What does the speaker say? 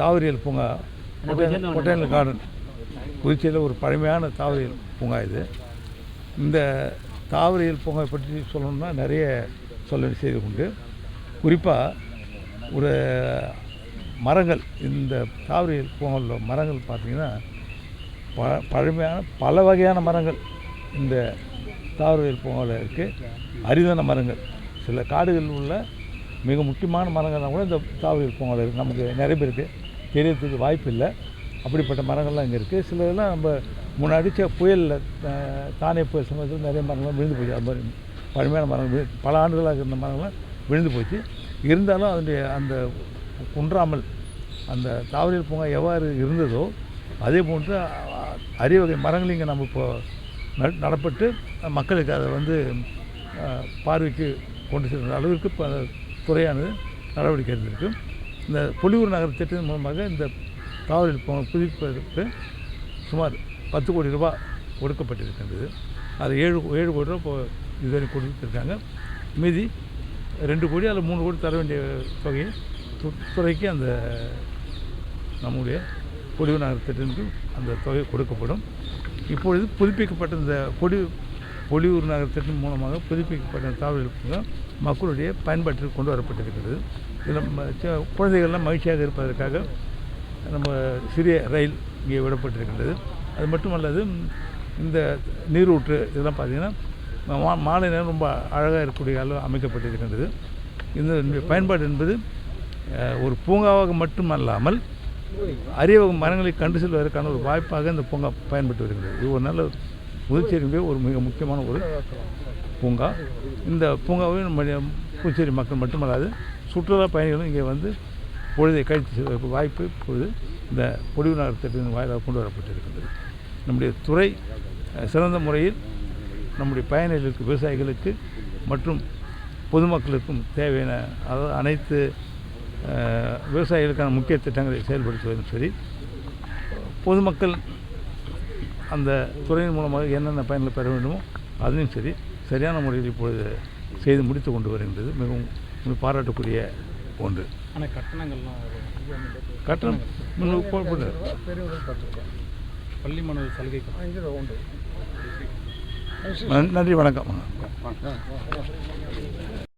தாவரியல் பூங்கா கொட்டையல் கார்டன். புதுச்சேரியில் ஒரு பழமையான தாவரியல் பூங்கா இது. இந்த தாவரியல் பூங்கா பற்றி சொல்லணும்னா நிறைய சொல்ல செய்து உண்டு. குறிப்பாக ஒரு மரங்கள் இந்த தாவரியல் பூங்காவில் மரங்கள் பார்த்திங்கன்னா ப பழமையான பல வகையான மரங்கள் இந்த தாவரவியல் பூங்காவில் இருக்குது அரிதான மரங்கள். சில காடுகளில் உள்ள மிக முக்கியமான மரங்கள்லாம் கூட இந்த தாவரவியல் பூங்காவில் நமக்கு நிறைய பேருக்கு தெரியறதுக்கு வாய்ப்பு இல்லை. அப்படிப்பட்ட மரங்கள்லாம் இங்கே இருக்குது சிலதெல்லாம் நம்ம முன்னாடி புயலில் தானே புயல் சமயத்தில் நிறைய மரங்கள்லாம் விழுந்து போச்சு. அது மாதிரி பழமையான மரங்கள் பல ஆண்டுகளாக இருந்த மரங்கள்லாம் விழுந்து போச்சு. இருந்தாலும் அதனுடைய அந்த குன்றாமல் அந்த தாவரியல் பூங்கா எவ்வாறு இருந்ததோ அதே போன்று அரிய வகை மரங்கள் இங்கே நம்ம இப்போ நடப்பட்டு மக்களுக்கு அதை வந்து பார்வைக்கு கொண்டு செல்கிற அளவிற்கு இப்போ துறையானது நடவடிக்கை எடுத்திருக்கும் இந்த பொலிவூர் நகர திட்டத்தின் மூலமாக இந்த தாவரியல் புதுப்பிப்பதற்கு சுமார் பத்து கோடி ரூபாய் கொடுக்கப்பட்டிருக்கின்றது அது ஏழு ஏழு கோடி ரூபா இப்போ இதுவரை கொடுத்துருக்காங்க. மீதி ரெண்டு கோடி அல்லது மூணு கோடி தர வேண்டிய தொகையை துறைக்கு அந்த நம்முடைய பொலிவு நகர் திட்டத்திற்கு அந்த தொகை கொடுக்கப்படும். இப்பொழுது புதுப்பிக்கப்பட்ட இந்த கொடி பொலிவூர் நகர திட்டம் மூலமாக புதுப்பிக்கப்பட்ட தாவரவியல் மக்களுடைய பயன்பாட்டிற்கு கொண்டு வரப்பட்டிருக்கிறது. இதில் குழந்தைகள்லாம் மகிழ்ச்சியாக இருப்பதற்காக நம்ம சிறிய ரயில் இங்கே விடப்பட்டிருக்கின்றது. அது மட்டும் அல்லாது இந்த நீரூற்று இதெல்லாம் பார்த்திங்கன்னா மா மாலை நேரம் ரொம்ப அழகாக இருக்கக்கூடிய அளவு அமைக்கப்பட்டிருக்கின்றது. இந்த பயன்பாடு என்பது ஒரு பூங்காவாக மட்டுமல்லாமல் அரிய மரங்களை கண்டு செல்வதற்கான ஒரு வாய்ப்பாக இந்த பூங்கா பயன்பட்டு வருகிறது. இது ஒரு நல்ல புதுச்சேரியிலே ஒரு மிக முக்கியமான ஒரு பூங்கா. இந்த பூங்காவை நம்ம புதுச்சேரி மக்கள் மட்டுமல்லாது சுற்றுலா பயணிகளும் இங்கே வந்து பொழுதை கழித்து வாய்ப்பு இப்பொழுது இந்த பொழிவு நகர திட்டத்தின் வாயிலாக கொண்டு வரப்பட்டிருக்கின்றது. நம்முடைய துறை சிறந்த முறையில் நம்முடைய பயணிகளுக்கு விவசாயிகளுக்கு மற்றும் பொதுமக்களுக்கும் தேவையான அதாவது அனைத்து விவசாயிகளுக்கான முக்கிய திட்டங்களை செயல்படுத்துவதும் சரி பொதுமக்கள் அந்த துறையின் மூலமாக என்னென்ன பயன்களை பெற வேண்டுமோ அதையும் சரி சரியான முறையில் இப்பொழுது செய்து முடித்து கொண்டு வருகின்றது. மிகவும் பாராட்டக்கூடிய ஒன்று. ஆனால் கட்டணங்கள்லாம் கட்டணம் பள்ளி மாணவர் சலுகை நன்றி வணக்கம்.